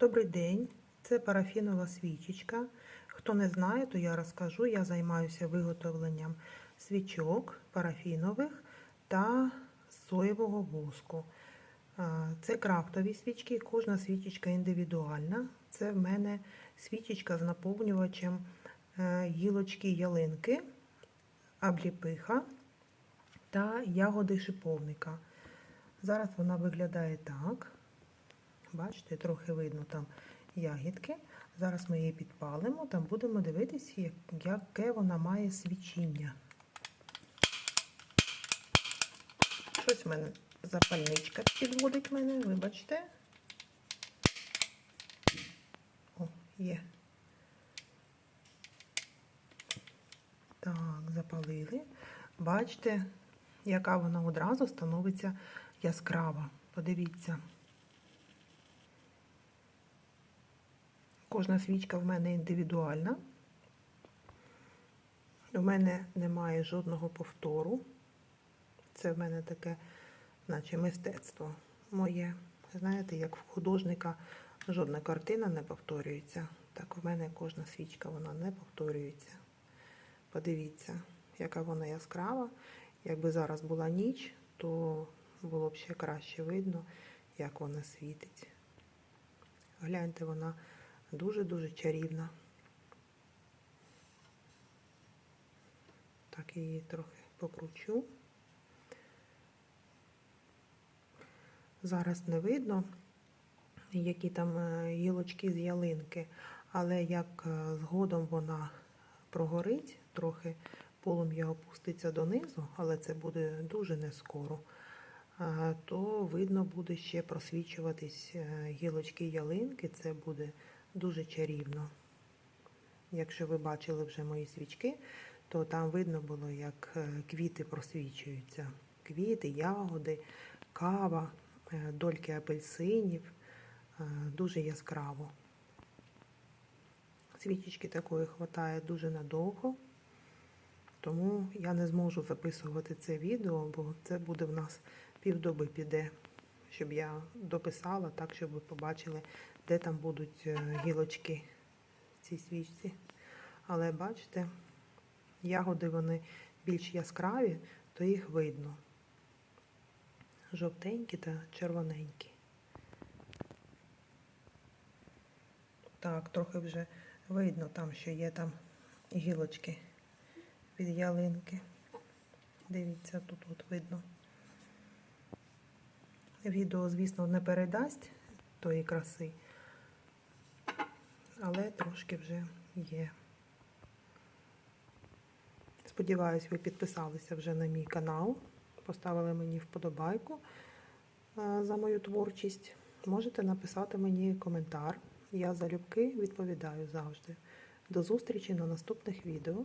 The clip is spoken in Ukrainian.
Добрий день, це парафінова свічечка. Хто не знає, то я розкажу. Я займаюся виготовленням свічок парафінових та соєвого воску. Це крафтові свічки, кожна свічечка індивідуальна. Це в мене свічечка з наповнювачем е, гілочки ялинки, обліпиха та ягоди шиповника. Зараз вона виглядає так. Бачите, трохи видно там ягідки. Зараз ми її підпалимо, там будемо дивитися, яке вона має свічіння. Щось в мене запальничка підводить мене, вибачте. О, є. Так, запалили. Бачите, яка вона одразу становиться яскрава. Подивіться. Кожна свічка в мене індивідуальна. У мене немає жодного повтору. Це в мене таке, наче мистецтво моє. Знаєте, як в художника жодна картина не повторюється. Так у мене кожна свічка вона не повторюється. Подивіться, яка вона яскрава. Якби зараз була ніч, то було б ще краще видно, як вона світить. Гляньте, вона дуже-дуже чарівна. Так, її трохи покручу. Зараз не видно, які там е, гілочки з ялинки, але як е, згодом вона прогорить, трохи полум'я опуститься донизу, але це буде дуже не скоро, то видно буде ще просвічуватись е, гілочки ялинки, це буде дуже чарівно. Якщо ви бачили вже мої свічки, то там видно було, як е, квіти просвічуються. Квіти, ягоди, кава, е, дольки апельсинів. Е, Дуже яскраво. Свічечки такої хватає дуже надовго, тому я не зможу записувати це відео, бо це буде в нас півдоби піде, щоб я дописала так, щоб ви побачили, де там будуть е, гілочки в цій свічці. Але бачите, ягоди вони більш яскраві, то їх видно. Жовтенькі та червоненькі. Так, трохи вже видно там, що є там гілочки від ялинки. Дивіться, тут от видно. Відео, звісно, не передасть тої краси, але трошки вже є. Сподіваюсь, ви підписалися вже на мій канал, поставили мені вподобайку за мою творчість. Можете написати мені коментар. Я залюбки відповідаю завжди. До зустрічі на наступних відео.